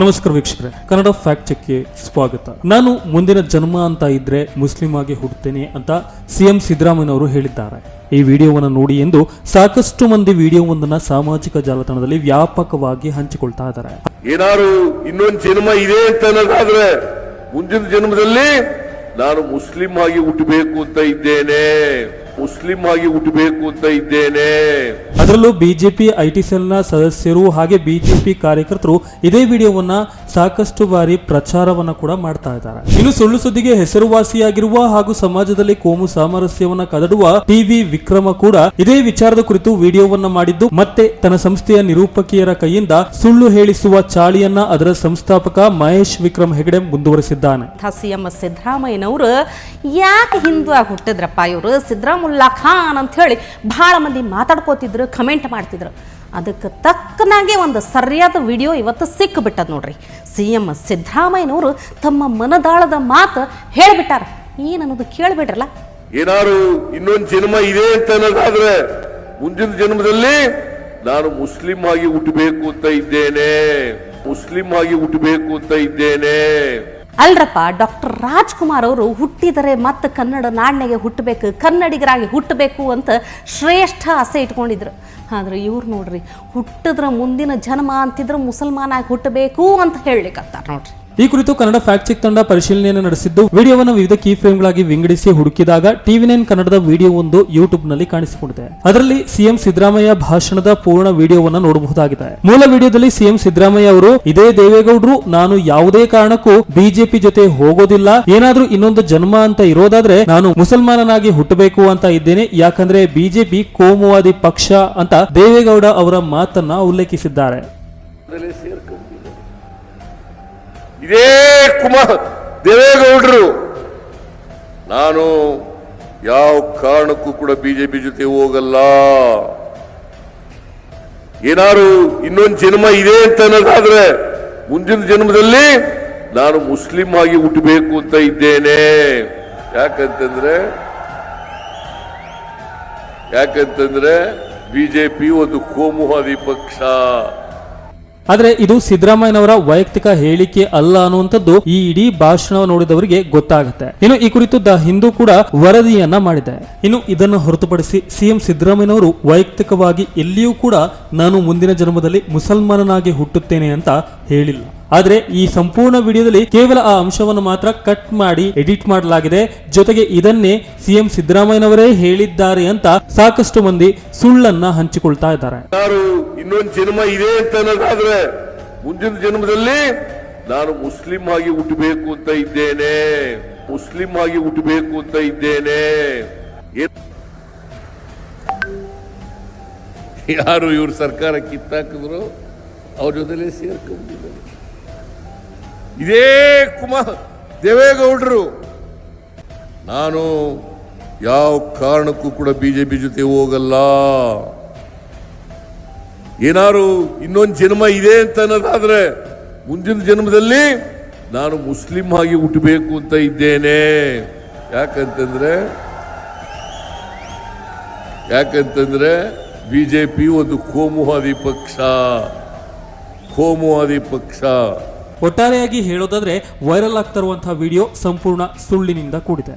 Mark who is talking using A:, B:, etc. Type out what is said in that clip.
A: ನಮಸ್ಕಾರ ವೀಕ್ಷಕರೇ, ಕನ್ನಡ ಫ್ಯಾಕ್ಟ್ ಚೆಕ್ಗೆ ಸ್ವಾಗತ. ನಾನು ಮುಂದಿನ ಜನ್ಮ ಅಂತ ಇದ್ರೆ ಮುಸ್ಲಿಂ ಆಗಿ ಹುಡ್ತೇನೆ ಅಂತ ಸಿಎಂ ಸಿದ್ದರಾಮಯ್ಯನವರು ಹೇಳಿದ್ದಾರೆ. ಈ ವಿಡಿಯೋವನ್ನು ನೋಡಿ ಎಂದು ಸಾಕಷ್ಟು ಮಂದಿ ವಿಡಿಯೋವೊಂದನ್ನ ಸಾಮಾಜಿಕ ಜಾಲತಾಣದಲ್ಲಿ ವ್ಯಾಪಕವಾಗಿ ಹಂಚಿಕೊಳ್ತಾ ಇದ್ದಾರೆ.
B: ಏನಾರು ಇನ್ನೊಂದು ಜನ್ಮ ಇದೆ ಅಂತ ಅನ್ನೋದಾದ್ರೆ ಮುಂದಿನ ಜನ್ಮದಲ್ಲಿ ನಾನು ಮುಸ್ಲಿಂ ಆಗಿ ಹುಟ್ಟಬೇಕು ಅಂತ ಇದ್ದೇನೆ. ಮುಸ್ಲಿಂ ಆಗಿ ಹುಟ್ಟಬೇಕು ಅಂತ ಇದ್ದೇನೆ.
A: ಅದರಲ್ಲೂ ಬಿಜೆಪಿ ಐಟಿ ಸೆಲ್ನ ಸದಸ್ಯರು ಹಾಗೆ ಬಿಜೆಪಿ ಕಾರ್ಯಕರ್ತರು ಇದೇ ವಿಡಿಯೋವನ್ನ ಸಾಕಷ್ಟು ಬಾರಿ ಪ್ರಚಾರವನ್ನ ಕೂಡ ಮಾಡ್ತಾ ಇದ್ದಾರೆ. ಇನ್ನು ಸುಳ್ಳು ಸುದ್ದಿಗೆ ಹೆಸರುವಾಸಿಯಾಗಿರುವ ಹಾಗೂ ಸಮಾಜದಲ್ಲಿ ಕೋಮು ಸಾಮರಸ್ಯವನ್ನ ಕದಡುವ ಟಿವಿ ವಿಕ್ರಮ ಕೂಡ ಇದೇ ವಿಚಾರದ ಕುರಿತು ವಿಡಿಯೋವನ್ನ ಮಾಡಿದ್ದು ಮತ್ತೆ ತನ್ನ ಸಂಸ್ಥೆಯ ನಿರೂಪಕಿಯರ ಕೈಯಿಂದ ಸುಳ್ಳು ಹೇಳಿಸುವ ಚಾಳಿಯನ್ನ ಅದರ ಸಂಸ್ಥಾಪಕ ಮಹೇಶ್ ವಿಕ್ರಮ್ ಹೆಗಡೆ ಮುಂದುವರೆಸಿದ್ದಾನೆ.
C: ಸಿದ್ದರಾಮಯ್ಯನವರು ಯಾಕೆ ಹಿಂದೂ ಆಗಿ ಹುಟ್ಟಿದ್ರಪ್ಪ ಇವರು? ಸಿದ್ದರಾಮುಲ್ಲಾ ಖಾನ್ ಅಂತ ಹೇಳಿ ಭಾಳ ಮಂದಿ ಮಾತಾಡ್ಕೋತಿದ್ರು ಕಮೆಂಟ್ ಮಾಡ್ತಿದ್ರು. ಅದಕ್ಕೆ ತಕ್ಕನಾಗೆ ಒಂದು ಸರಿಯಾದ ವಿಡಿಯೋ ಇವತ್ತು ಸಿಕ್ಕಿಬಿಟ್ಟದ ನೋಡ್ರಿ. ಸಿ ಎಂ ಸಿದ್ದರಾಮಯ್ಯನವರು ತಮ್ಮ ಮನದಾಳದ ಮಾತು ಹೇಳಿಬಿಟ್ಟಾರ. ಏನನ್ನೋದು ಕೇಳಿಬಿಟ್ರಲ್ಲ
B: ಏನಾರು ಇನ್ನೊಂದು ಜನ್ಮ ಇದೆ ಅಂತ ಅನ್ನೋದಾದ್ರೆ ಮುಂದಿನ ಜನ್ಮದಲ್ಲಿ ನಾನು ಮುಸ್ಲಿಂ ಆಗಿ ಹುಟ್ಟಬೇಕು ಅಂತ ಇದ್ದೇನೆ. ಮುಸ್ಲಿಂ ಆಗಿ ಹುಟ್ಟಬೇಕು ಅಂತ ಇದ್ದೇನೆ.
C: ಅಲ್ರಪ್ಪ, ಡಾಕ್ಟರ್ ರಾಜ್ಕುಮಾರ್ ಅವರು ಹುಟ್ಟಿದರೆ ಮತ್ತೆ ಕನ್ನಡ ನಾಣ್ಯಗೆ ಹುಟ್ಟಬೇಕು, ಕನ್ನಡಿಗರಾಗಿ ಹುಟ್ಟಬೇಕು ಅಂತ ಶ್ರೇಷ್ಠ ಆಸೆ ಇಟ್ಕೊಂಡಿದ್ರು. ಆದ್ರೆ ಇವ್ರು ನೋಡ್ರಿ, ಹುಟ್ಟಿದ್ರ ಮುಂದಿನ ಜನ್ಮ ಅಂತಿದ್ರೆ ಮುಸಲ್ಮಾನಾಗಿ ಹುಟ್ಟಬೇಕು ಅಂತ ಹೇಳಲಿಕ್ಕತ್ತಾರ ನೋಡ್ರಿ.
A: ಈ ಕುರಿತು ಕನ್ನಡ ಫ್ಯಾಕ್ಟ್ ಚೆಕ್ ತಂಡ ಪರಿಶೀಲನೆಯನ್ನು ನಡೆಸಿದ್ದು, ವಿಡಿಯೋವನ್ನು ವಿವಿಧ ಕೀ ಫ್ರೇಮ್ಗಳಾಗಿ ವಿಂಗಡಿಸಿ ಹುಡುಕಿದಾಗ ಟಿವಿ ನೈನ್ ಕನ್ನಡದ ವಿಡಿಯೋ ಒಂದು ಯೂಟ್ಯೂಬ್ನಲ್ಲಿ ಕಾಣಿಸಿಕೊಂಡಿದೆ. ಅದರಲ್ಲಿ ಸಿಎಂ ಸಿದ್ದರಾಮಯ್ಯ ಭಾಷಣದ ಪೂರ್ಣ ವಿಡಿಯೋವನ್ನು ನೋಡಬಹುದಾಗಿದೆ. ಮೂಲ ವಿಡಿಯೋದಲ್ಲಿ ಸಿಎಂ ಸಿದ್ದರಾಮಯ್ಯ ಅವರು, ಇದೇ ದೇವೇಗೌಡರು, ನಾನು ಯಾವುದೇ ಕಾರಣಕ್ಕೂ ಬಿಜೆಪಿ ಜೊತೆ ಹೋಗೋದಿಲ್ಲ, ಏನಾದರೂ ಇನ್ನೊಂದು ಜನ್ಮ ಅಂತ ಇರೋದಾದ್ರೆ ನಾನು ಮುಸಲ್ಮಾನನಾಗಿ ಹುಟ್ಟಬೇಕು ಅಂತ ಇದ್ದೇನೆ, ಯಾಕಂದ್ರೆ ಬಿಜೆಪಿ ಕೋಮುವಾದಿ ಪಕ್ಷ ಅಂತ ದೇವೇಗೌಡ ಅವರ ಮಾತನ್ನ ಉಲ್ಲೇಖಿಸಿದ್ದಾರೆ.
B: ಇದೇ ಕುಮಾರ್ ದೇವೇಗೌಡರು. ನಾನು ಯಾವ ಕಾರಣಕ್ಕೂ ಕೂಡ ಬಿಜೆಪಿ ಜೊತೆ ಹೋಗಲ್ಲ. ಏನಾರು ಇನ್ನೊಂದು ಜನ್ಮ ಇದೆ ಅಂತ ಅನ್ನೋದಾದ್ರೆ ಮುಂದಿನ ಜನ್ಮದಲ್ಲಿ ನಾನು ಮುಸ್ಲಿಂ ಆಗಿ ಹುಟ್ಟಬೇಕು ಅಂತ ಇದ್ದೇನೆ. ಯಾಕಂತಂದ್ರೆ ಯಾಕಂತಂದ್ರೆ ಬಿಜೆಪಿ ಒಂದು ಕೋಮುವಾದಿ ಪಕ್ಷ.
A: ಆದ್ರೆ ಇದು ಸಿದ್ದರಾಮಯ್ಯನವರ ವೈಯಕ್ತಿಕ ಹೇಳಿಕೆ ಅಲ್ಲ ಅನ್ನುವಂಥದ್ದು ಈ ಇಡೀ ಭಾಷಣ ನೋಡಿದವರಿಗೆ ಗೊತ್ತಾಗುತ್ತೆ. ಇನ್ನು ಈ ಕುರಿತು ದ ಹಿಂದೂ ಕೂಡ ವರದಿಯನ್ನ ಮಾಡಿದೆ. ಇನ್ನು ಇದನ್ನು ಹೊರತುಪಡಿಸಿ ಸಿಎಂ ಸಿದ್ದರಾಮಯ್ಯನವರು ವೈಯಕ್ತಿಕವಾಗಿ ಎಲ್ಲಿಯೂ ಕೂಡ ನಾನು ಮುಂದಿನ ಜನ್ಮದಲ್ಲಿ ಮುಸಲ್ಮಾನನಾಗಿ ಹುಟ್ಟುತ್ತೇನೆ ಅಂತ ಹೇಳಿಲ್ಲ. ಆದ್ರೆ ಈ ಸಂಪೂರ್ಣ ವಿಡಿಯೋದಲ್ಲಿ ಕೇವಲ ಆ ಅಂಶವನ್ನು ಮಾತ್ರ ಕಟ್ ಮಾಡಿ ಎಡಿಟ್ ಮಾಡಲಾಗಿದೆ. ಜೊತೆಗೆ ಇದನ್ನೇ ಸಿಎಂ ಸಿದ್ದರಾಮಯ್ಯನವರೇ ಹೇಳಿದ್ದಾರೆ ಅಂತ ಸಾಕಷ್ಟು ಮಂದಿ ಸುಳ್ಳನ್ನ ಹಂಚಿಕೊಳ್ತಾ ಇದ್ದಾರೆ.
B: ಯಾರು ಇನ್ನೊಂದು ಜನ್ಮ ಇದೆ ಅಂತ ಅನ್ನೋದಾದ್ರೆ ಮುಂದಿನ ಜನ್ಮದಲ್ಲಿ ನಾನು ಮುಸ್ಲಿಂ ಆಗಿ ಹುಟ್ಟಬೇಕು ಅಂತ ಇದ್ದೇನೆ. ಮುಸ್ಲಿಂ ಆಗಿ ಹುಟ್ಟಬೇಕು ಅಂತ ಇದ್ದೇನೆ. ಯಾರು ಇವ್ರ ಸರ್ಕಾರ ಕಿತ್ತಾಕಿದ್ರು? ಅವ್ರ ಜೊತೆಲೇ ಸೇರ್ಕೊಂಡಿದ್ದಾರೆ ಇದೇ ಕುಮಾರ್ ದೇವೇಗೌಡರು. ನಾನು ಯಾವ ಕಾರಣಕ್ಕೂ ಕೂಡ ಬಿಜೆಪಿ ಜೊತೆ ಹೋಗಲ್ಲ. ಏನಾರು ಇನ್ನೊಂದು ಜನ್ಮ ಇದೆ ಅಂತ ಅನ್ನೋದಾದ್ರೆ ಮುಂದಿನ ಜನ್ಮದಲ್ಲಿ ನಾನು ಮುಸ್ಲಿಂ ಆಗಿ ಹುಟ್ಟಬೇಕು ಅಂತ ಇದ್ದೇನೆ. ಯಾಕಂತಂದ್ರೆ ಯಾಕಂತಂದ್ರೆ ಬಿಜೆಪಿ ಒಂದು ಕೋಮುವಾದಿ ಪಕ್ಷ. ಕೋಮುವಾದಿ ಪಕ್ಷ.
A: ಒಟ್ಟಾರೆಯಾಗಿ ಹೇಳೋದಾದ್ರೆ ವೈರಲ್ ಆಗ್ತಾ ಇರುವಂತಹ ವಿಡಿಯೋ ಸಂಪೂರ್ಣ ಸುಳ್ಳಿನಿಂದ ಕೂಡಿದೆ.